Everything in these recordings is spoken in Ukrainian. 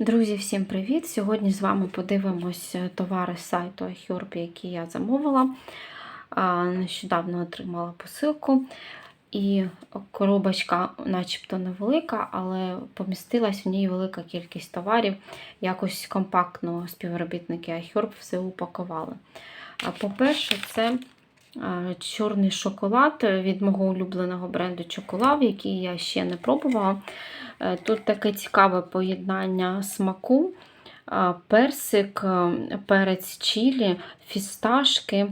Друзі, всім привіт! Сьогодні з вами подивимось товари з сайту iHerb, які я замовила. Нещодавно отримала посилку. І коробочка начебто невелика, але помістилась в ній велика кількість товарів. Якось компактно співробітники iHerb все упакували. По-перше, це чорний шоколад від мого улюбленого бренду Чоколав, який я ще не пробувала. Е, Тут таке цікаве поєднання смаку, персик, е, перець чилі, фісташки.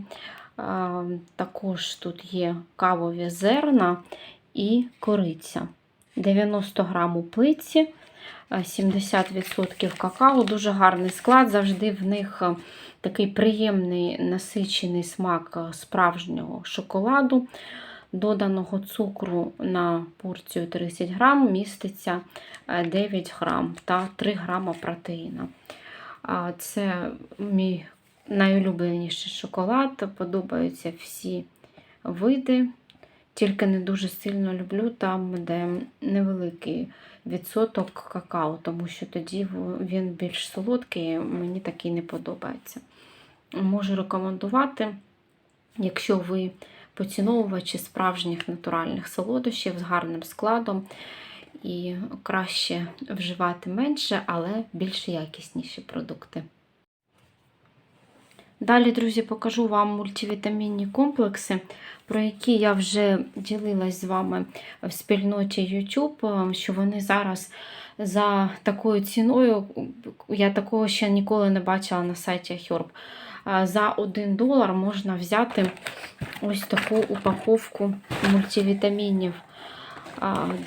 Також тут є кавові зерна і кориця. 90 грам у плитці, 70% какао, дуже гарний склад. Завжди в них е, такий приємний насичений смак е, справжнього шоколаду. Доданого цукру на порцію 30 грам міститься е, 9 грам та 3 грама протеїна. Це мій найулюбленіший шоколад. Подобаються всі види. Тільки не дуже сильно люблю там, де невеликий відсоток какао, тому що тоді він більш солодкий, мені такий не подобається. Можу рекомендувати, якщо ви поціновувачі справжніх натуральних солодощів з гарним складом. І краще вживати менше, але більш якісніші продукти. Далі, друзі, покажу вам мультивітамінні комплекси, про які я вже ділилась з вами в спільноті YouTube, що вони зараз за такою ціною, я такого ще ніколи не бачила на сайті Herb. За 1 долар можна взяти ось таку упаковку мультивітамінів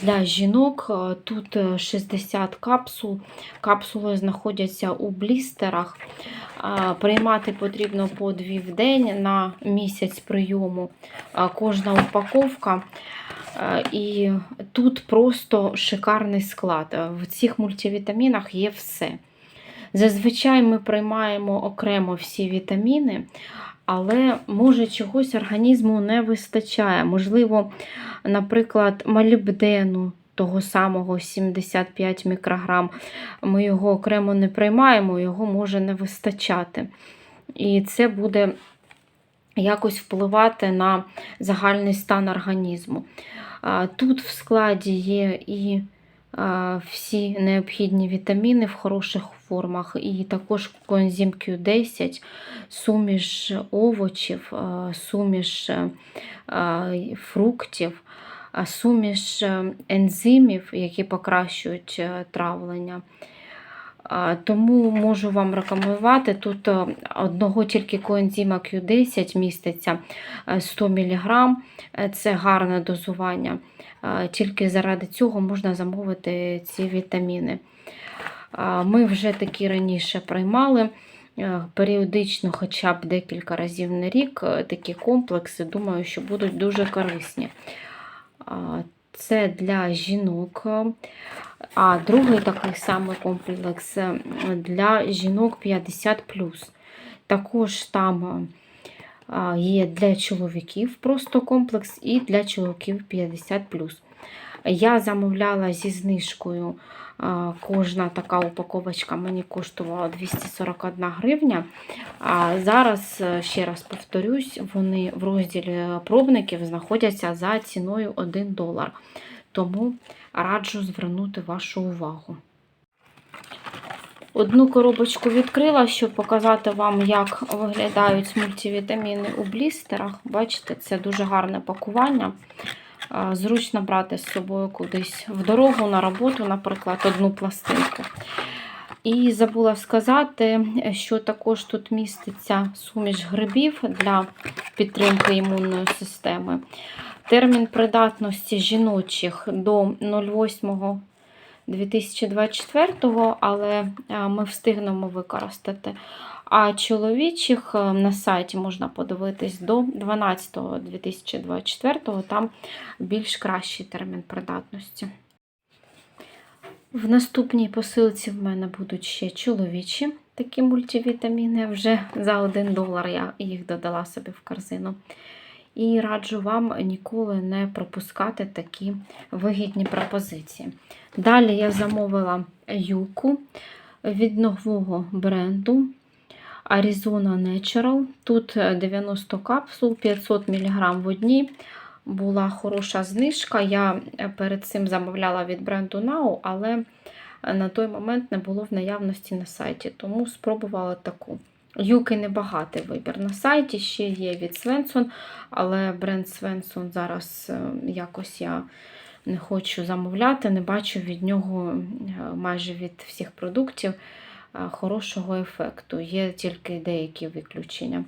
для жінок. Тут е, 60 капсул. Капсули знаходяться у блістерах. Приймати потрібно по 2 в день на місяць прийому. Кожна упаковка. І тут просто шикарний склад. В цих мультивітамінах є все. Зазвичай ми приймаємо окремо всі вітаміни, але може чогось організму не вистачає. Можливо, наприклад, молібдену того самого 75 мікрограм. Ми його окремо не приймаємо, його може не вистачати. І це буде якось впливати на загальний стан організму. Тут в складі є і всі необхідні вітаміни в хороших формах, і також коензим Q10, суміш овочів, суміш фруктів, суміш е, ензимів, які покращують е, травлення. Тому можу вам рекомендувати. Тут е, одного тільки коензима Q10 міститься е, 100 мг. Це гарне дозування. Е, Тільки заради цього можна замовити ці вітаміни. Ми вже такі раніше приймали. е, Періодично, хоча б декілька разів на рік, е, такі комплекси, думаю, що будуть дуже корисні. Це для жінок. А другий такий самий комплекс е, для жінок 50. Також там є для чоловіків просто комплекс і для чоловіків 50. Я замовляла зі знижкою. Кожна така упаковочка мені коштувала 241 гривня. А зараз, е, ще раз повторюсь, вони в розділі пробників знаходяться за ціною 1 долар. Тому раджу звернути вашу увагу. Одну коробочку відкрила, щоб показати вам, як виглядають мультивітаміни у блістерах. Бачите, це дуже гарне пакування. Зручно брати з собою кудись в дорогу, на роботу, наприклад, одну пластинку. І забула сказати, що також тут міститься суміш грибів для підтримки імунної системи. Термін придатності жіночих до 08 2024, але ми встигнемо використати. А чоловічих е, на сайті можна подивитись до 12 2024, там більш кращий термін придатності. В наступній посилці в мене будуть ще чоловічі такі мультивітаміни. Вже за 1 долар я їх додала собі в корзину. І раджу вам ніколи не пропускати такі вигідні пропозиції. Далі я замовила юку від нового бренду Arizona Natural. Тут 90 капсул, 500 мг в одній. Була хороша знижка. Я перед цим замовляла від бренду Now, але на той момент не було в наявності на сайті, тому спробувала таку. Юки небагатий вибір на сайті, ще є від Svensson, але бренд Svensson зараз е, якось я не хочу замовляти, не бачу від нього е, майже від всіх продуктів е, хорошого ефекту. Є тільки деякі виключення.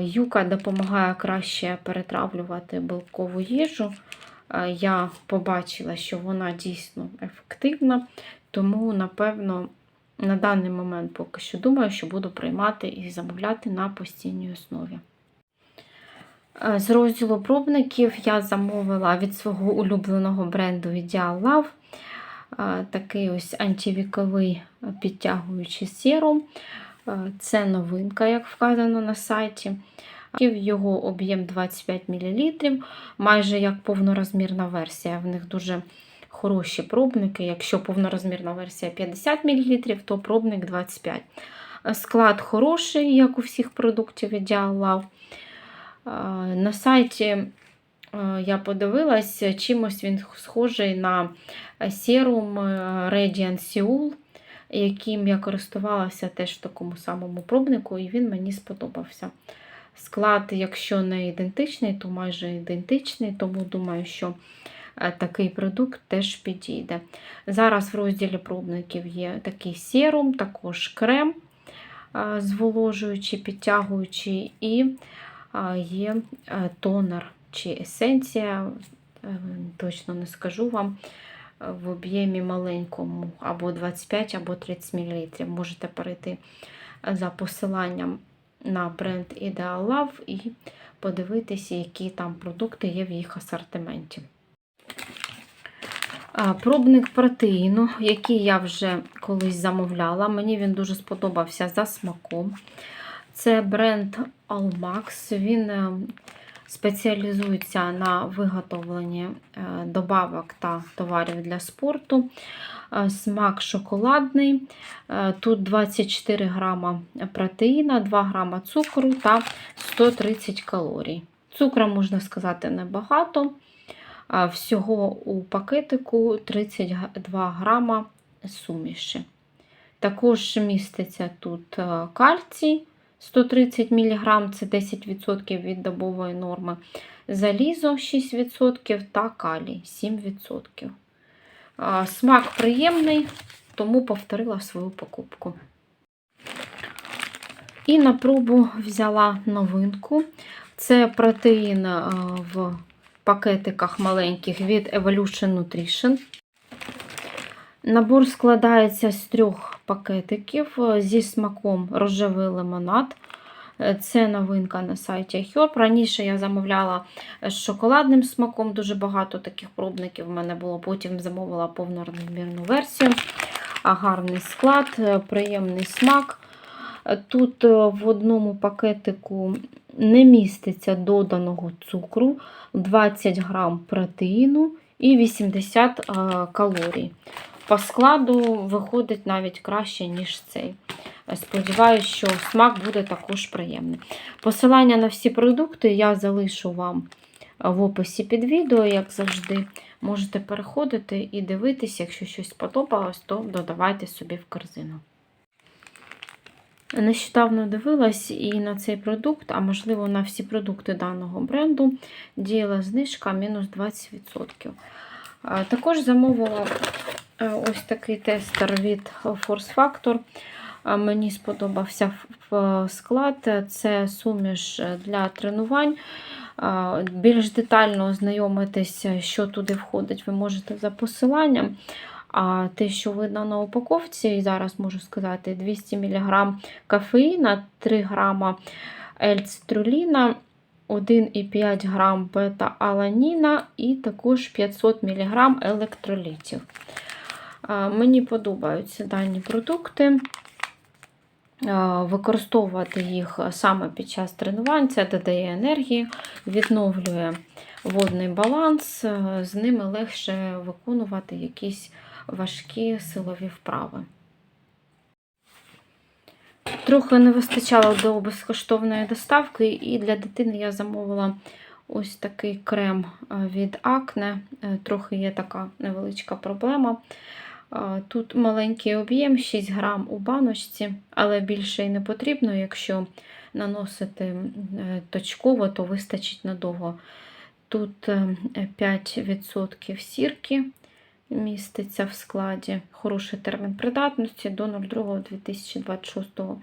Юка допомагає краще перетравлювати білкову їжу. Я побачила, що вона дійсно ефективна, тому, напевно, на даний момент поки що думаю, що буду приймати і замовляти на постійній основі. Е, З розділу пробників я замовила від свого улюбленого бренду Ideal Love е, такий ось антивіковий е, підтягуючий серум. Е, Це новинка, як вказано на сайті. Його об'єм 25 мл, майже як повнорозмірна версія. В них дуже хороші пробники. Якщо повнорозмірна версія 50 мл, то пробник 25 Склад хороший, як у всіх продуктів Ideal Love. Е, На сайті я подивилась, чимось він схожий на серум е, Radiant Seoul, яким я користувалася теж в такому самому пробнику, і він мені сподобався. Склад, якщо не ідентичний, то майже ідентичний, тому думаю, що е, такий продукт теж підійде. Зараз в розділі пробників є такий серум, також крем е, зволожуючий, підтягуючий, і е, є е, тонер чи есенція, е, точно не скажу вам, е, в об'ємі маленькому, або 25, або 30 мл. Можете перейти е, за посиланням на бренд Ideal Love і подивитися, які там продукти є в їх асортименті. Пробник протеїну, який я вже колись замовляла. Мені він дуже сподобався за смаком. Це бренд Almax. Він спеціалізується на виготовленні е, добавок та товарів для спорту. Е, Смак шоколадний. Е, Тут 24 грама протеїна, 2 грама цукру та 130 калорій. Цукра, можна сказати, небагато. Всього у пакетику 32 грама суміші. Також міститься тут кальцій 130 мг, це 10% від добової норми, залізо 6% та калій 7%. Смак приємний, тому повторила свою покупку. І на пробу взяла новинку. Це протеїн в пакетиках маленьких від Evolution Nutrition. Набор складається з трьох пакетиків е, зі смаком рожевий лимонад. Е, Це новинка на сайті Herb. Раніше я замовляла з шоколадним смаком, дуже багато таких пробників в мене було. Потім замовила повнорозмірну версію. Гарний склад, е, приємний смак. Тут в одному пакетику не міститься доданого цукру, 20 грам протеїну і 80 е, калорій. По складу виходить навіть краще, ніж цей. Сподіваюсь, що смак буде також приємний. Посилання на всі продукти я залишу вам в описі під відео, як завжди. Можете переходити і дивитися, якщо щось сподобалось, то додавайте собі в корзину. Нещодавно дивилась і на цей продукт, а можливо на всі продукти даного бренду діяла знижка мінус 20%. Також замовила ось такий тестер від Force Factor. Мені сподобався склад. Це суміш для тренувань. Більш детально ознайомитися, що туди входить, ви можете за посиланням. А те, що видно на упаковці, і зараз можу сказати, 200 мг кофеїна, 3 г ельцитруліна, 1,5 г бета-аланіна і також 500 мг електролітів. Мені подобаються дані продукти. Використовувати їх саме під час тренувань, це додає енергії, відновлює водний баланс, е, з ними легше виконувати якісь важкі силові вправи. Трохи не вистачало до безкоштовної доставки, і для дитини я замовила ось такий крем е, від Акне. Трохи є така невеличка проблема. Е, Тут маленький об'єм, 6 грам у баночці, але більше і не потрібно, якщо наносити е, точково, то вистачить надовго. Тут е, 5% сірки міститься в складі. Хороший термін придатності до 02.2026.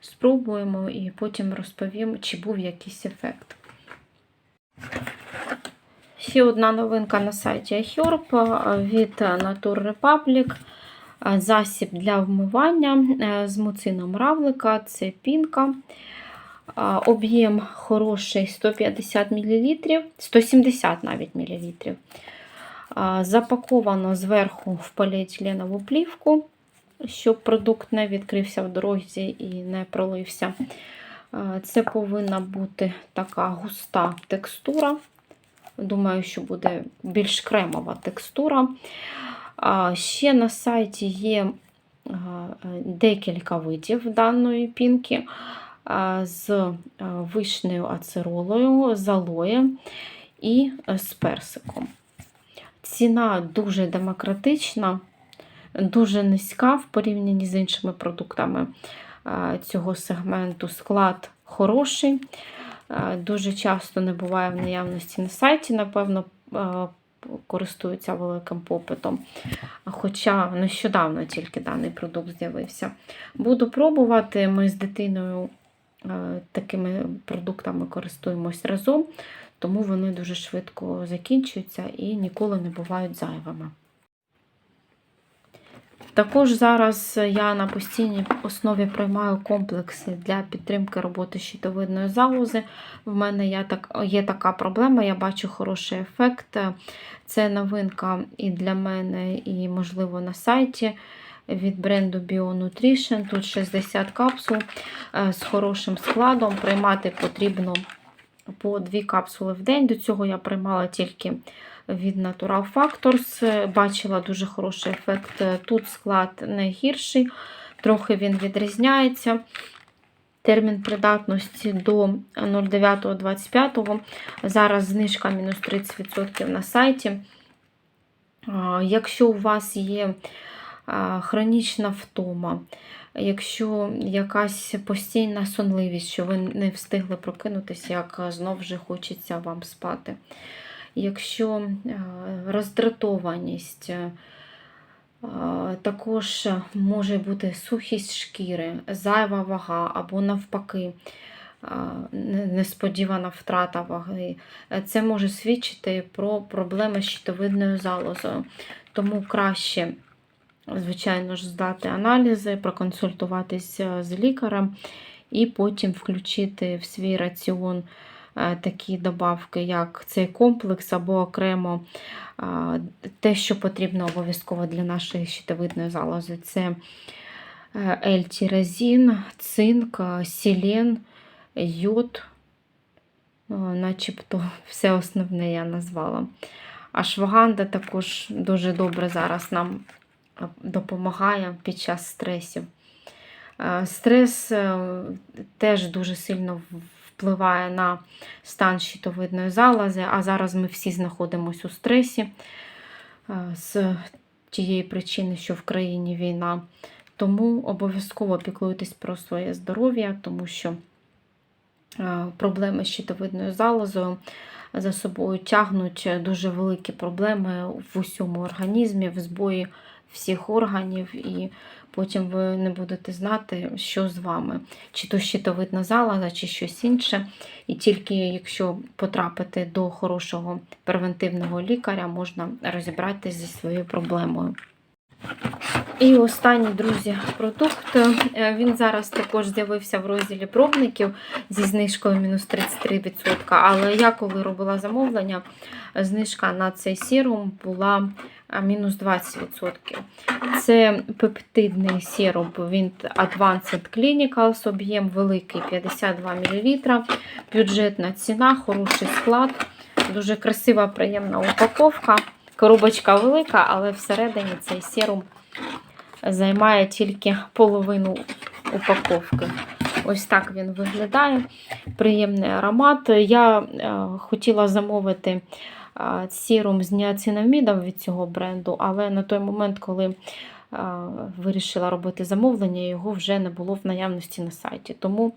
Спробуємо і потім розповім, чи був якийсь ефект. Ще одна новинка на сайті iHerb від Nature Republic. Засіб для вмивання е, з муцином равлика. Це пінка. Об'єм хороший 150 мл, 170 навіть мл. Запаковано зверху в поліетиленову плівку, щоб продукт не відкрився в дорозі і не пролився. Це повинна бути така густа текстура. Думаю, що буде більш кремова текстура. Ще на сайті є декілька видів даної пінки з вишнею ацеролою, з алоєм і е, з персиком. Ціна дуже демократична, дуже низька в порівнянні з іншими продуктами цього сегменту. Склад хороший. А, Дуже часто не буває в наявності на сайті, напевно, користуються великим попитом. Хоча нещодавно тільки даний продукт з'явився. Буду пробувати. Ми з дитиною е, такими продуктами користуємось разом, тому вони дуже швидко закінчуються і ніколи не бувають зайвими. Також зараз я на постійній основі приймаю комплекси для підтримки роботи щитовидної залози. В мене є, так, є така проблема, я бачу хороший ефект. Це новинка і для мене, і, можливо, на сайті від бренду BioNutrition. Тут 60 капсул е, з хорошим складом. Приймати потрібно по 2 капсули в день. До цього я приймала тільки від Natural Factors. Бачила дуже хороший ефект. Тут склад не гірший, трохи він відрізняється. Термін придатності до 09.25. Зараз знижка мінус 30% на сайті. Якщо у вас є хронічна втома, якщо якась постійна сонливість, що ви не встигли прокинутися, як знов вже хочеться вам спати. Якщо е, роздратованість, е, також може бути сухість шкіри, зайва вага або навпаки е, несподівана втрата ваги, це може свідчити про проблеми з щитовидною залозою. Тому краще, звичайно ж, здати аналізи, проконсультуватися з лікарем і потім включити в свій раціон такі добавки, як цей комплекс, або окремо е, те, що потрібно обов'язково для нашої щитовидної залози. Це L-тиразин, цинк, селен, йод, начебто все основне я назвала. Ашваганда також дуже добре зараз нам е, допомагає під час стресів. Е, Стрес е, теж дуже сильно впливає на стан щитовидної залози, а зараз ми всі знаходимося у стресі з тієї причини, що в країні війна. Тому обов'язково піклуйтесь про своє здоров'я, тому що проблеми з щитовидною залозою за собою тягнуть дуже великі проблеми в усьому організмі, в збої всіх органів, і потім ви не будете знати, що з вами, чи то щитовидна залоза, чи щось інше. І тільки якщо потрапити до хорошого превентивного лікаря, можна розібратися зі своєю проблемою. І останній, друзі, продукт. Е, Він зараз також з'явився в розділі пробників зі знижкою мінус 33%. Але я коли робила замовлення, знижка на цей сірум була мінус 20%. Це пептидний сироп він Advanced Clinicals, об'єм великий 52 мл. Бюджетна ціна, хороший склад, дуже красива, приємна упаковка. Коробочка велика, але всередині цей серум займає тільки половину упаковки. Ось так він виглядає. Приємний аромат. Я е, хотіла замовити сірум з ніацинамідом від цього бренду, але на той момент, коли вирішила робити замовлення, його вже не було в наявності на сайті. Тому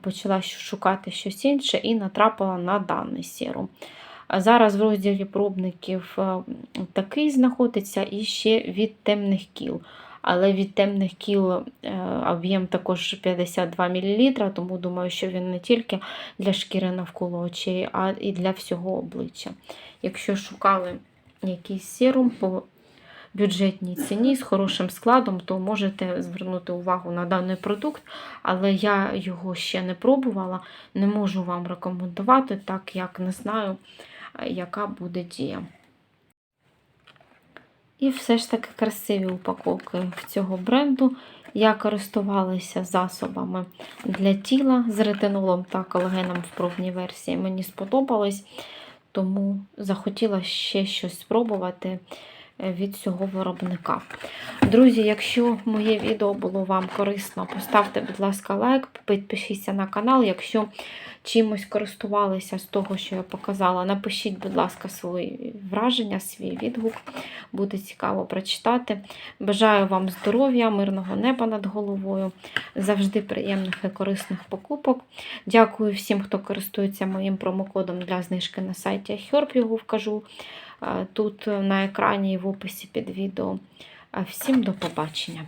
почала шукати щось інше і натрапила на даний сірум. Зараз в розділі пробників такий знаходиться і ще від темних кіл. Але від темних кіл е, об'єм також 52 мл, тому думаю, що він не тільки для шкіри навколо очей, а і для всього обличчя. Якщо шукали якийсь серум по бюджетній ціні з хорошим складом, то можете звернути увагу на даний продукт, але я його ще не пробувала, не можу вам рекомендувати, так як не знаю, яка буде дія. І все ж таки красиві упаковки в цього бренду. Я користувалася засобами для тіла з ретинолом та колагеном в пробній версії. Мені сподобалось, тому захотіла ще щось спробувати від цього виробника. Друзі, якщо моє відео було вам корисно, поставте, будь ласка, лайк, підпишіться на канал. Якщо чимось користувалися з того, що я показала, напишіть, будь ласка, свої враження, свій відгук. Буде цікаво прочитати. Бажаю вам здоров'я, мирного неба над головою, завжди приємних і корисних покупок. Дякую всім, хто користується моїм промокодом для знижки на сайті iHerb, його вкажу тут на екрані і в описі під відео. Всім до побачення!